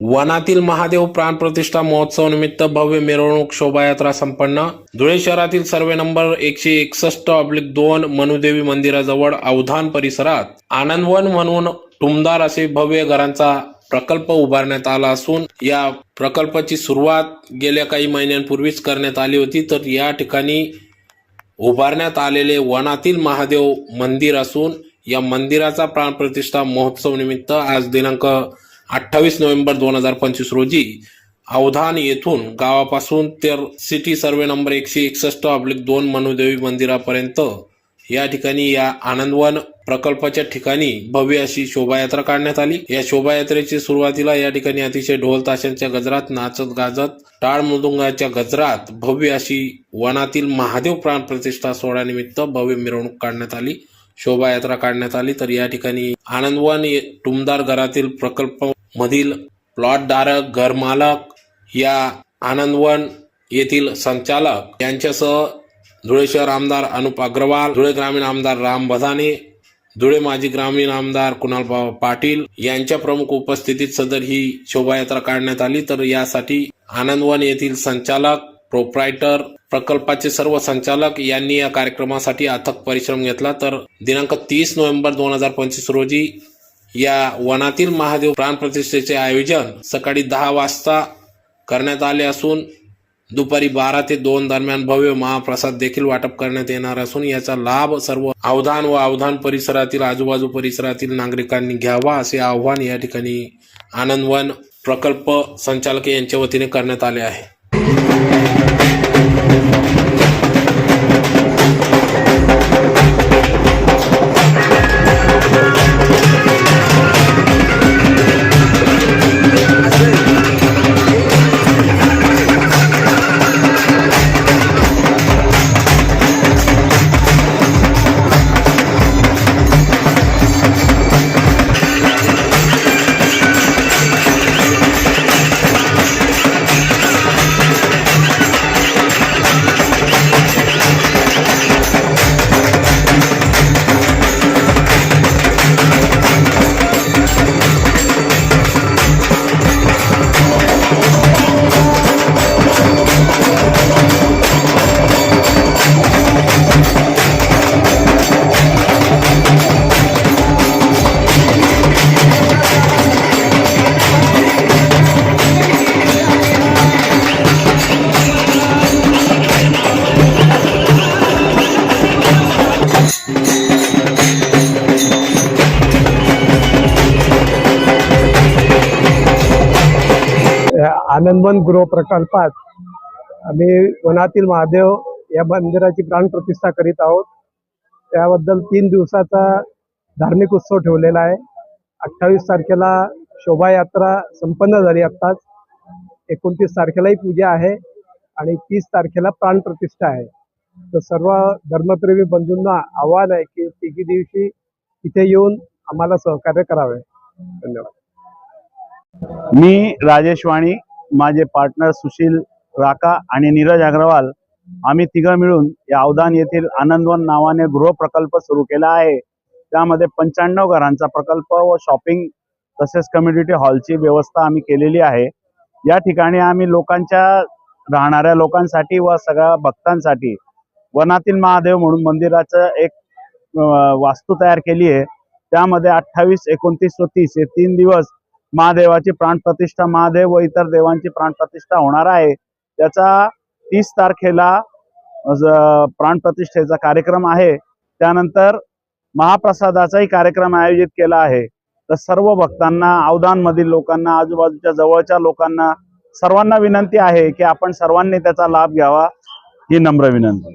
वनातील महादेव प्राणप्रतिष्ठा महोत्सव निमित्त भव्य मिरवणूक शोभायात्रा संपन्न. धुळे शहरातील सर्वे नंबर एकशे एकसष्ट अब्लिक दोन मनुदेवी मंदिराजवळ अवधान परिसरात आनंदवन म्हणून टुमदार असे भव्य घरांचा प्रकल्प उभारण्यात आला असून या प्रकल्पाची सुरुवात गेल्या काही महिन्यांपूर्वीच करण्यात आली होती. तर या ठिकाणी उभारण्यात आलेले वनातील महादेव मंदिर असून या मंदिराचा प्राणप्रतिष्ठा महोत्सव निमित्त आज दिनांक अठ्ठावीस नोव्हेंबर दोन हजार पंचवीस रोजी अवधान येथून गावापासून तर सिटी सर्वे नंबर एकशे एकसष्ट अब्लिक दोन मनुदेवी मंदिरापर्यंत या ठिकाणी या आनंदवन प्रकल्पाच्या ठिकाणी भव्य अशी शोभायात्रा काढण्यात आली. या शोभायात्रेची सुरुवातीला या ठिकाणी अतिशय ढोल ताशांच्या गजरात नाचत गाजत टाळ मृदुंगाच्या गजरात भव्य अशी वनातील महादेव प्राण प्रतिष्ठा सोहळ्यानिमित्त भव्य मिरवणूक काढण्यात आली. शोभायात्रा काढण्यात आली. तर या ठिकाणी आनंदवन टुमदार घरातील प्रकल्प मधील प्लॉटधारक घरमालक या आनंदवन येथील संचालक यांच्यासह धुळे शहर आमदार अनुप अग्रवाल धुळे ग्रामीण आमदार राम बधाने धुळे माजी ग्रामीण आमदार कुणाल पाटील यांच्या प्रमुख उपस्थितीत सदर ही शोभायात्रा काढण्यात आली. तर यासाठी आनंदवन येथील संचालक प्रोप्रायटर प्रकल्पाचे सर्व संचालक यांनी या कार्यक्रमासाठी अथक परिश्रम घेतला. तर दिनांक तीस नोव्हेंबर दोन हजार पंचवीस रोजी या वनातील महादेव प्राणप्रतिष्ठेचे आयोजन सकाळी दहा वाजता करण्यात आले असून दुपारी बारा ते दोन दरम्यान भव्य महाप्रसाद देखील वाटप करण्यात येणार असून याचा लाभ सर्व अवधान व अवधान परिसरातील आजूबाजू परिसरातील नागरिकांनी घ्यावा असे आव्हान या ठिकाणी आनंदवन प्रकल्प संचालक यांच्या वतीने करण्यात आले आहे. आनंदवन गृह प्रकल्पात आम्ही वनातील महादेव या मंदिराची प्राणप्रतिष्ठा करीत आहोत. त्याबद्दल तीन दिवसाचा धार्मिक उत्सव ठेवलेला आहे. अठ्ठावीस तारखेला शोभायात्रा संपन्न झाली आत्ताच. एकोणतीस तारखेलाही पूजा आहे आणि तीस तारखेला प्राणप्रतिष्ठा आहे. तर सर्व धर्मप्रेमी बंधूंना आव्हान आहे की तिघी दिवशी इथे येऊन आम्हाला सहकार्य करावे. धन्यवाद. मी राजेश वाणी माझे पार्टनर सुशील राका आणि नीरज अग्रवाल आम्ही तिघं मिळून या अवधान येथील आनंदवन नावाने गृह प्रकल्प सुरू केला आहे. त्यामध्ये पंच्याण्णव घरांचा प्रकल्प व शॉपिंग तसेच कम्युनिटी हॉलची व्यवस्था आम्ही केलेली आहे. या ठिकाणी आम्ही लोकांच्या राहणाऱ्या लोकांसाठी व सगळ्या भक्तांसाठी वनातील महादेव म्हणून मंदिराचं एक वास्तू तयार केली आहे. त्यामध्ये अठ्ठावीस एकोणतीस व तीस हे तीन दिवस महादेवाची प्राणप्रतिष्ठा महादेव व इतर देवांची प्राणप्रतिष्ठा होणार आहे. त्याचा तीस तारखेला प्राणप्रतिष्ठेचा कार्यक्रम आहे. त्यानंतर महाप्रसादाचाही कार्यक्रम आयोजित केला आहे. तर सर्व भक्तांना अवधानमधील लोकांना आजूबाजूच्या जवळच्या लोकांना सर्वांना विनंती आहे की आपण सर्वांनी त्याचा लाभ घ्यावा. ही नम्र विनंती.